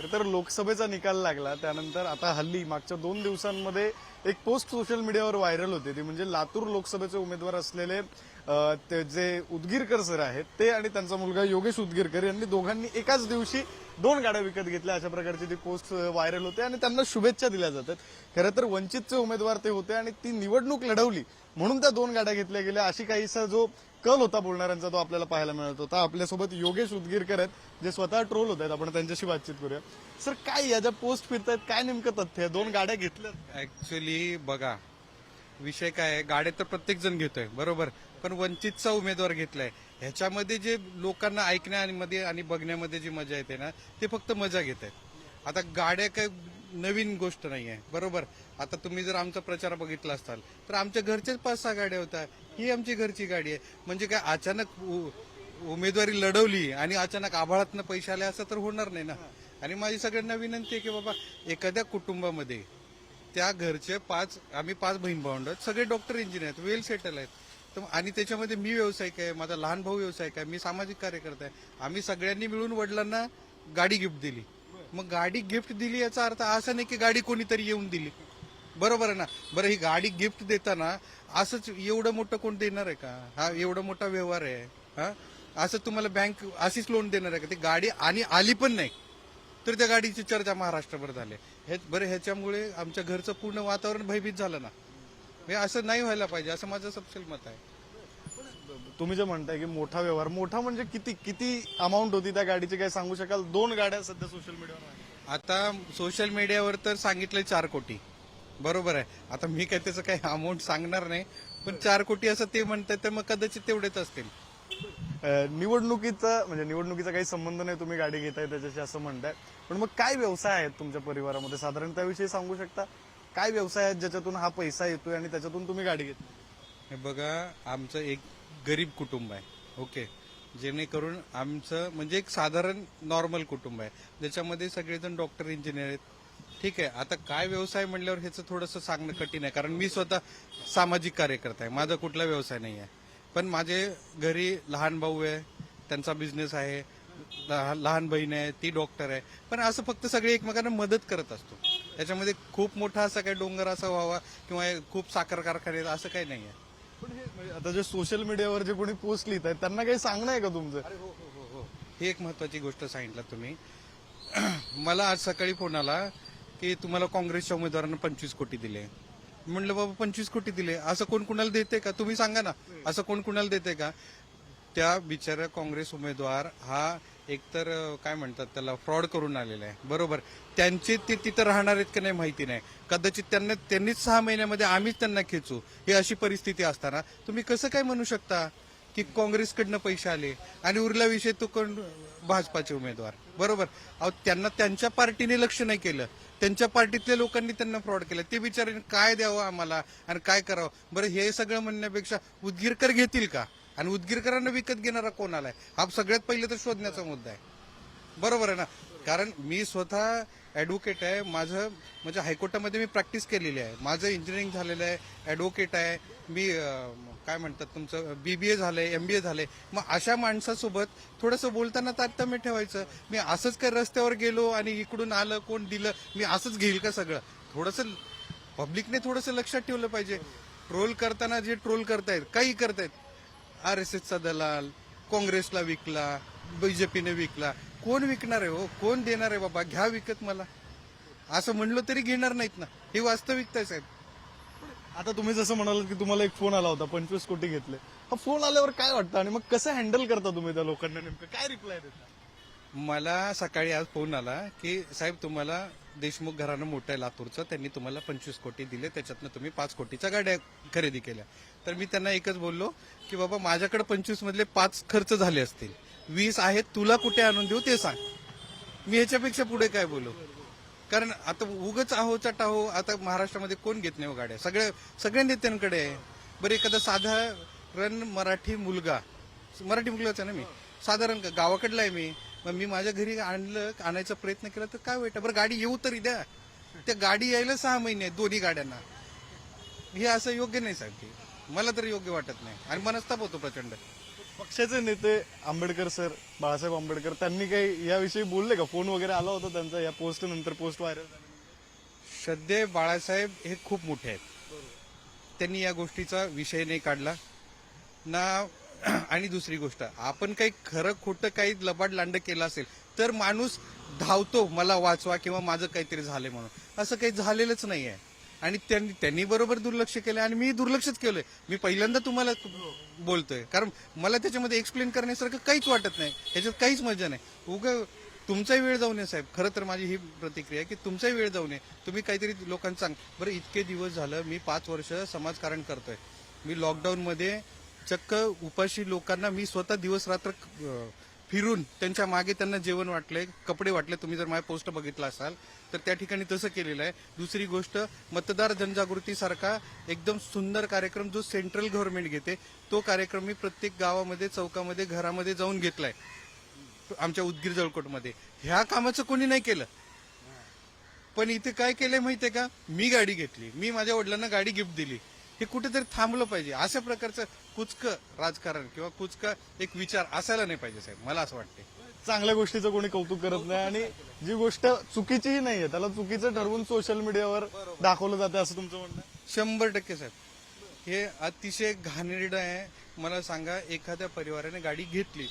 खरं तर लोकसभेचा निकाल लागला त्यानंतर आता हल्ली मागच्या दोन दिवसांमध्ये एक पोस्ट सोशल मीडियावर व्हायरल होते ती म्हणजे लातूर लोकसभेचे उमेदवार असलेले ते जे उदगीरकर सर आहेत ते आणि त्यांचा मुलगा योगेश उदगीरकर यांनी दोघांनी एकाच दिवशी दोन गाड्या विकत घेतल्या अशा प्रकारची ती पोस्ट व्हायरल होते आणि त्यांना शुभेच्छा दिल्या जातात. खरं तर वंचितचे उमेदवार ते होते आणि ती निवडणूक लढवली. म्हणून त्या दोन गाड्या घेतल्या गेल्या. अशी काहीसा जो कल होता बोलणाऱ्यांचा तो आपल्याला पाहायला मिळत होता. आपल्यासोबत योगेश उदगीरकर आहेत जे स्वतः ट्रोल होत आहेत. आपण त्यांच्याशी बातचीत करूया. सर काय या ज्या पोस्ट फिरतायत काय नेमकं तथ्य आहे? दोन गाड्या घेतल्या ऍक्च्युली बघा विषय काय आहे? गाड्या तर प्रत्येक जण घेतोय बरोबर? पण वंचितचा उमेदवार घेतलाय. ह्याच्यामध्ये जे लोकांना ऐकण्यामध्ये आणि बघण्यामध्ये जी मजा येते ना ते फक्त मजा घेत आहेत. आता गाड्या काय नवीन गोष्ट नाही आहे बरोबर? आता तुम्ही जर आमचा प्रचार बघितला असाल तर आमच्या घरच्याच पाच सहा गाड्या होत्या. ही आमची घरची गाडी आहे. म्हणजे काय अचानक उ- उमेदवारी लढवली आणि अचानक आभाळातनं पैसे आले असं तर होणार नाही ना. आणि माझी सगळ्यांना विनंती आहे की बाबा एखाद्या कुटुंबामध्ये त्या घरचे पाच आम्ही पाच बहीण भावंड आहेत. सगळे डॉक्टर इंजिनियर आहेत वेल सेटल आहेत. तर आणि त्याच्यामध्ये मी व्यावसायिक आहे माझा लहान भाऊ व्यावसायिक आहे मी सामाजिक कार्यकर्ता आहे. आम्ही सगळ्यांनी मिळून वडिलांना गाडी गिफ्ट दिली. मग गाडी गिफ्ट दिली याचा अर्थ असा नाही की गाडी कोणीतरी येऊन दिली. बरोबर आहे ना? बरं ही गाडी गिफ्ट देताना असंच एवढं मोठं कोण देणार आहे का? हा एवढा मोठा व्यवहार आहे. हा? असं तुम्हाला बँक अशीच लोन देणार आहे का? ती गाडी आणि आली पण नाही. तर त्या गाडीची चर्चा महाराष्ट्रभर झाली. हे बरं ह्याच्यामुळे आमच्या घरचं पूर्ण वातावरण भयभीत झालं ना. हे असं नाही व्हायला पाहिजे असं माझं सपशेल मत आहे. तुम्ही जे म्हणताय की मोठा व्यवहार मोठा म्हणजे किती किती अमाऊंट होती त्या गाडीची काय सांगू शकाल? दोन गाड्या सध्या सोशल मीडियावर. आता सोशल मीडियावर तर सांगितलंय चार कोटी. बरोबर आहे. आता मी काय त्याचं काही अमाऊंट सांगणार नाही पण चार कोटी असं ते म्हणतात तर मग कदाचित तेवढेच असतील. निवडणुकीचा म्हणजे निवडणुकीचा काही संबंध नाही तुम्ही गाडी घेताय त्याच्याशी असं म्हणताय. पण मग काय व्यवसाय आहेत तुमच्या परिवारामध्ये? साधारण त्याविषयी सांगू शकता? काय व्यवसाय आहेत ज्याच्यातून हा पैसा येतोय आणि त्याच्यातून तुम्ही गाडी घेता हे बघा आमचं एक गरीब कुटुंब आहे ओके? जेणेकरून आमचं म्हणजे एक साधारण नॉर्मल कुटुंब आहे. ज्याच्यामध्ये सगळेजण डॉक्टर इंजिनियर आहेत. ठीक आहे आता काय व्यवसाय म्हणल्यावर ह्याचं थोडंसं सांगणं कठीण आहे कारण मी स्वतः सामाजिक कार्यकर्ता आहे माझा कुठला व्यवसाय नाही आहे. पण माझे घरी लहान भाऊ आहे त्यांचा बिझनेस आहे लहा- लहान बहीण आहे ती डॉक्टर आहे. पण असं फक्त सगळे एकमेकांना मदत करत असतो. त्याच्यामध्ये खूप मोठा असा काही डोंगर असा व्हावा किंवा खूप साखर कारखाने असं काही नाही आहे. पण हे म्हणजे आता जे सोशल मीडियावर जे कोणी पोस्ट लिहित आहेत त्यांना काही सांगणं आहे का तुमचं? ही एक महत्वाची गोष्ट सांगितलं तुम्ही. मला आज सकाळी फोन आला की तुम्हाला काँग्रेसच्या उमेदवारांना पंचवीस कोटी दिले. म्हणलं बाबा पंचवीस कोटी दिले. असं कोण कुणाला देते का? तुम्ही सांगा ना. असं कोण कुणाला देते का? त्या बिचाऱ्या काँग्रेस उमेदवार हा एकतर काय म्हणतात त्याला फ्रॉड करून आलेला आहे. बरोबर. त्यांचे ते तिथं राहणार आहेत का नाही माहिती नाही. कदाचित त्यांना त्यांनीच सहा महिन्यामध्ये आम्हीच त्यांना खेचू. ही अशी परिस्थिती असताना तुम्ही कसं काय म्हणू शकता की काँग्रेसकडनं पैसे आले आणि उरला विषय तो कोण? भाजपाचे उमेदवार. बरोबर. अहो त्यांना त्यांच्या पार्टीने लक्ष नाही केलं. त्यांच्या पार्टीतल्या लोकांनी त्यांना फ्रॉड केलं. ते बिचारे काय द्यावं आम्हाला? आणि काय करावं? बरं हे सगळं म्हणण्यापेक्षा उदगीरकर घेतील का? आणि उदगीरकरांना विकत घेणारा कोणाला आहे हा सगळ्यात पहिले तर शोधण्याचा मुद्दा आहे. बरोबर आहे ना? कारण मी स्वतः ॲडव्होकेट आहे. माझं म्हणजे हायकोर्टामध्ये मी प्रॅक्टिस केलेली आहे. माझं इंजिनिअरिंग झालेलं आहे ॲडव्होकेट आहे. मी काय म्हणतात तुमचं बी बी ए झालं आहे एम बी ए झालं आहे मग अशा माणसासोबत थोडंसं बोलताना तारतम्य ठेवायचं. मी असंच काय रस्त्यावर गेलो आणि इकडून आलं कोण दिलं मी असंच घेईल का सगळं? थोडंसं पब्लिकने थोडंसं लक्षात ठेवलं पाहिजे. ट्रोल करताना जे ट्रोल करतायत काही करतायत. आर एस एसचा दलाल काँग्रेसला विकला बीजेपीने विकला. कोण विकणार आहे हो? कोण देणार आहे बाबा? घ्या विकत मला. असं म्हणलं तरी घेणार नाहीत ना. ही वास्तविकता आहे साहेब. आता तुम्ही जसं म्हणालात की तुम्हाला एक फोन आला होता पंचवीस कोटी घेतले. हा फोन आल्यावर काय वाटतं? आणि मग कसं हँडल करता तुम्ही त्या लोकांना नेमकं? काय रिप्लाय देता? मला सकाळी आज फोन आला की साहेब तुम्हाला देशमुख घराणं मोठं आहे लातूरचं. त्यांनी तुम्हाला पंचवीस कोटी दिले. त्याच्यातनं तुम्ही पाच कोटीच्या गाड्या खरेदी केल्या. तर मी त्यांना एकच बोललो की बाबा माझ्याकडे पंचवीस मधले पाच खर्च झाले असतील. वीस आहेत तुला कुठे आणून देऊ ते सांग. मी ह्याच्यापेक्षा पुढे काय बोलू? कारण आता उगच आहो चटाहो आता महाराष्ट्रामध्ये कोण घेत नाही हो गाड्या? सगळ्या सगळ्या नेत्यांकडे आहे. बरं एखादा साधारण मराठी मुलगा मराठी मुलगाच आहे ना मी? साधारण गावाकडला आहे मी. मग मी माझ्या घरी आणलं आणायचा प्रयत्न केला तर काय वाईट बरं गाडी येऊ तरी द्या. त्या गाडी यायला सहा महिने आहेत दोन्ही गाड्यांना. हे असं योग्य नाही सांगते मला तरी योग्य वाटत नाही. आणि मनस्ताप होतो प्रचंड. पक्षाचे नेते आंबेडकर सर बाळासाहेब आंबेडकर त्यांनी काही याविषयी बोलले का? फोन वगैरे आला होता त्यांचा या पोस्ट नंतर पोस्ट व्हायरल सध्या बाळासाहेब हे खूप मोठे आहेत. त्यांनी या गोष्टीचा विषय नाही काढला. ना आणि दुसरी गोष्ट आपण काही खरं खोटं काही लबाड लांड केलं असेल तर माणूस धावतो मला वाचवा किंवा माझं काहीतरी झालंय म्हणून. असं काही झालेलंच नाही आहे आणि त्यांनी त्यांनी बरोबर दुर्लक्ष केलं आणि मी दुर्लक्षच केलंय. मी पहिल्यांदा तुम्हाला बोलतोय. कारण मला त्याच्यामध्ये एक्सप्लेन करण्यासारखं काहीच वाटत नाही. ह्याच्यात काहीच मजा नाही. उग तुमचाही वेळ जाऊ नये साहेब. खरं तर माझी ही प्रतिक्रिया आहे की तुमचाही वेळ जाऊ नये. तुम्ही काहीतरी लोकांना सांग. बरं इतके दिवस झालं मी पाच वर्ष समाजकारण करतोय. मी लॉकडाऊनमध्ये चक्क उपाशी लोकांना मी स्वतः दिवस रात्र फिरून त्यांच्या मागे त्यांना जेवण वाटले कपडे वाटले तुम्ही जर माझ्या पोस्ट बघितला असाल तर त्या ठिकाणी तसं केलेलं आहे. दुसरी गोष्ट मतदार जनजागृतीसारखा एकदम सुंदर कार्यक्रम जो सेंट्रल गव्हर्नमेंट घेते तो कार्यक्रम मी प्रत्येक गावामध्ये चौकामध्ये घरामध्ये जाऊन घेतलाय. आमच्या उदगीर जळकोटमध्ये. ह्या कामाचं कोणी नाही केलं. पण इथे काय केलंय माहितीये का? मी गाडी घेतली. मी माझ्या वडिलांना गाडी गिफ्ट दिली. हे कुठेतरी थांबलं पाहिजे. अशा प्रकारचं कुचकं राजकारण किंवा कुचका एक विचार असायला नाही पाहिजे साहेब मला असं वाटते चांगल्या गोष्टीचं कोणी कौतुक करत नाही आणि जी गोष्ट चुकीचीही नाहीये त्याला चुकीचं ठरवून सोशल मीडियावर दाखवलं जातं असं तुमचं म्हणणं आहे? शंभर टक्के साहेब. हे अतिशय घाणेरडं आहे. मला सांगा एखाद्या परिवाराने गाडी घेतली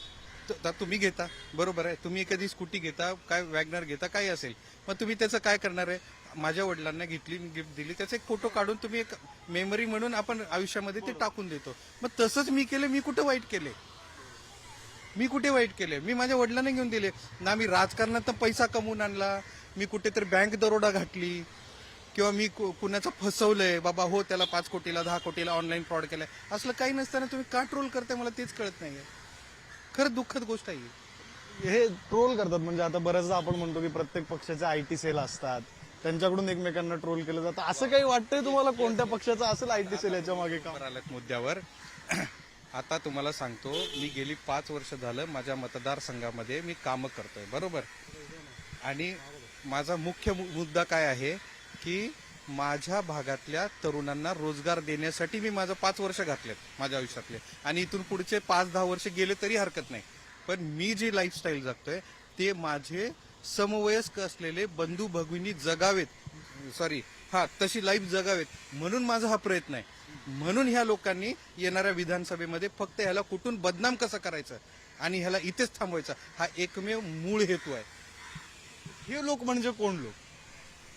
आता तुम्ही घेता. बरोबर आहे. तुम्ही एखादी स्कूटी घेता काय वॅगनर घेता काही असेल. मग तुम्ही त्याचं काय करणार आहे? माझ्या वडिलांना घेतली गिफ्ट दिली त्याचा एक फोटो काढून तुम्ही एक मेमरी म्हणून आपण आयुष्यामध्ये ते टाकून देतो. मग तसंच मी केलं मी कुठं वाईट केले? मी कुठे वाईट केले? मी माझ्या वडिलांना घेऊन दिले. ना मी राजकारणात पैसा कमवून आणला. मी कुठेतरी बँक दरोडा घातली. किंवा मी कुणाचं फसवलंय बाबा हो त्याला पाच कोटीला दहा कोटीला ऑनलाईन फ्रॉड केलाय. असलं काही नसताना तुम्ही का ट्रोल करताय? मला तेच कळत नाहीये. खरं दुःखद गोष्ट आहे ही. ट्रोल करतात. म्हणजे आता बऱ्याचदा आपण म्हणतो की प्रत्येक पक्षाचे आयटी सेल असतात. त्यांच्याकडून एकमेकांना ट्रोल केलं जातं. असं काही वाटतंय तुम्हाला कोणत्या पक्षाचं असेल आयटी सेल याच्या मागे का आलात मुद्द्यावर. आता तुम्हाला सांगतो मी गेली पाच वर्ष झालं माझ्या मतदारसंघामध्ये मी कामं करतोय. बरोबर? आणि माझा मुख्य मु- मुद्दा काय आहे की माझ्या भागातल्या तरुणांना रोजगार देण्यासाठी मी माझं पाच वर्ष घातलेत माझ्या आयुष्यातले. आणि इथून पुढचे पाच दहा वर्ष गेले तरी हरकत नाही. पण मी जी लाईफस्टाईल जगतोय ते माझे समवयस्क असलेले बंधू भगिनी जगावेत. सॉरी हा तशी लाईफ जगावेत. म्हणून माझा हा प्रयत्न आहे. म्हणून ह्या लोकांनी येणाऱ्या विधानसभेमध्ये फक्त ह्याला कुठून बदनाम कसं करायचं आणि ह्याला इथेच थांबवायचं? हा एकमेव मूळ हेतू आहे. हे लोक म्हणजे कोण लोक?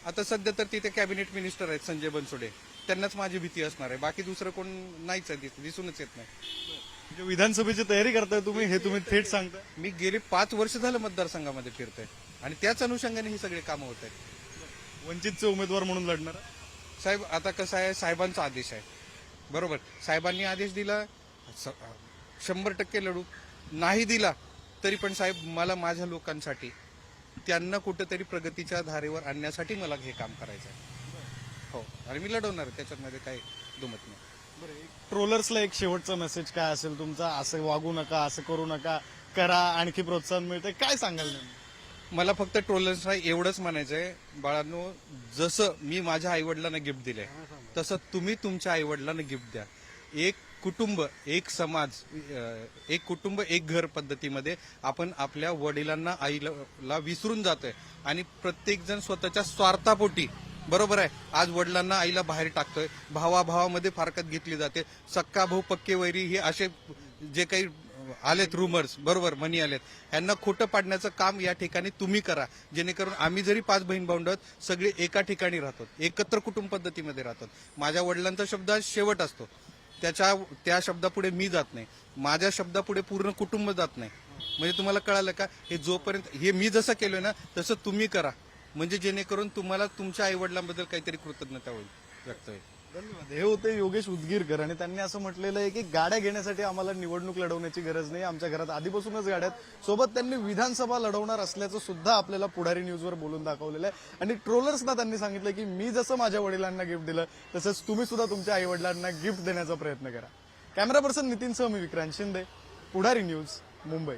आता सध्या तर तिथे कॅबिनेट मिनिस्टर आहेत संजय बनसोडे. त्यांनाच माझी भीती असणार आहे. बाकी दुसरं कोण नाहीच आहे तिथे दिसूनच येत नाही. म्हणजे विधानसभेची तयारी करताय तुम्ही हे तुम्ही थेट सांगताय? मी गेले पाच वर्ष झालं मतदारसंघामध्ये फिरतोय. आणि त्याच अनुषंगाने ही सगळी कामं होत आहेत. वंचितचे उमेदवार म्हणून लढणार? साहेब आता कसं आहे साहेबांचा आदेश आहे. बरोबर. साहेबांनी आदेश दिला स- शंभर टक्के लढू. नाही दिला तरी पण साहेब मला माझ्या लोकांसाठी त्यांना कुठंतरी प्रगतीच्या धारेवर आणण्यासाठी मला हे काम करायचं आहे. हो. आणि मी लढवणार आहे त्याच्यामध्ये काही दुमत नाही. ट्रोलर्सला एक शेवटचा मेसेज काय असेल तुमचा? असं वागू नका असं करू नका करा आणखी प्रोत्साहन मिळते काय सांगाल नेमकं? मला फक्त ट्रोलर्सला एवढंच म्हणायचंय बाळांनो जसं मी माझ्या आईवडिलांना गिफ्ट दिलंय तसं तुम्ही तुमच्या आईवडिलांना गिफ्ट द्या. एक कुटुंब एक समाज एक कुटुंब एक घर पद्धतीमध्ये आपण आपल्या वडिलांना आईला ला विसरून जातोय. आणि प्रत्येकजण स्वतःच्या स्वार्थापोटी बरोबर आहे? आज वडिलांना आईला बाहेर टाकतोय. भावाभावामध्ये फारकत घेतली जाते. सक्का भाऊ पक्के वैरी हे असे जे काही आलेत रुमर्स बरोबर मनी आलेत. यांना खोटं पाडण्याचं काम या ठिकाणी तुम्ही करा. जेणेकरून आम्ही जरी पाच बहीण भाऊंड आहोत सगळे एका ठिकाणी राहतो. एकत्र कुटुंब पद्धतीमध्ये राहतो. माझ्या वडिलांचा शब्द शेवट असतो. त्याच्या त्या शब्दापुढे मी जात नाही. माझ्या शब्दापुढे पूर्ण कुटुंब जात नाही. म्हणजे तुम्हाला कळालं का? हे जोपर्यंत हे मी जसं केलोय ना तसं तुम्ही करा. म्हणजे जेणेकरून तुम्हाला तुमच्या आईवडिलांबद्दल काहीतरी कृतज्ञता होईल व्यक्त होईल. धन्यवाद. हे होते योगेश उदगीरकर आणि त्यांनी असं म्हटलेलं आहे की गाड्या घेण्यासाठी आम्हाला निवडणूक लढवण्याची गरज नाही. आमच्या घरात आधीपासूनच गाड्या आहेत. सोबत त्यांनी विधानसभा लढवणार असल्याचं सुद्धा आपल्याला पुढारी न्यूजवर बोलून दाखवलेलं आहे. आणि ट्रोलर्सना त्यांनी सांगितलं की मी जसं माझ्या वडिलांना गिफ्ट दिलं तसंच तुम्ही सुद्धा तुमच्या आई वडिलांना गिफ्ट देण्याचा प्रयत्न करा. कॅमेरा पर्सन नितीन सह मी विक्रांत शिंदे पुढारी न्यूज मुंबई.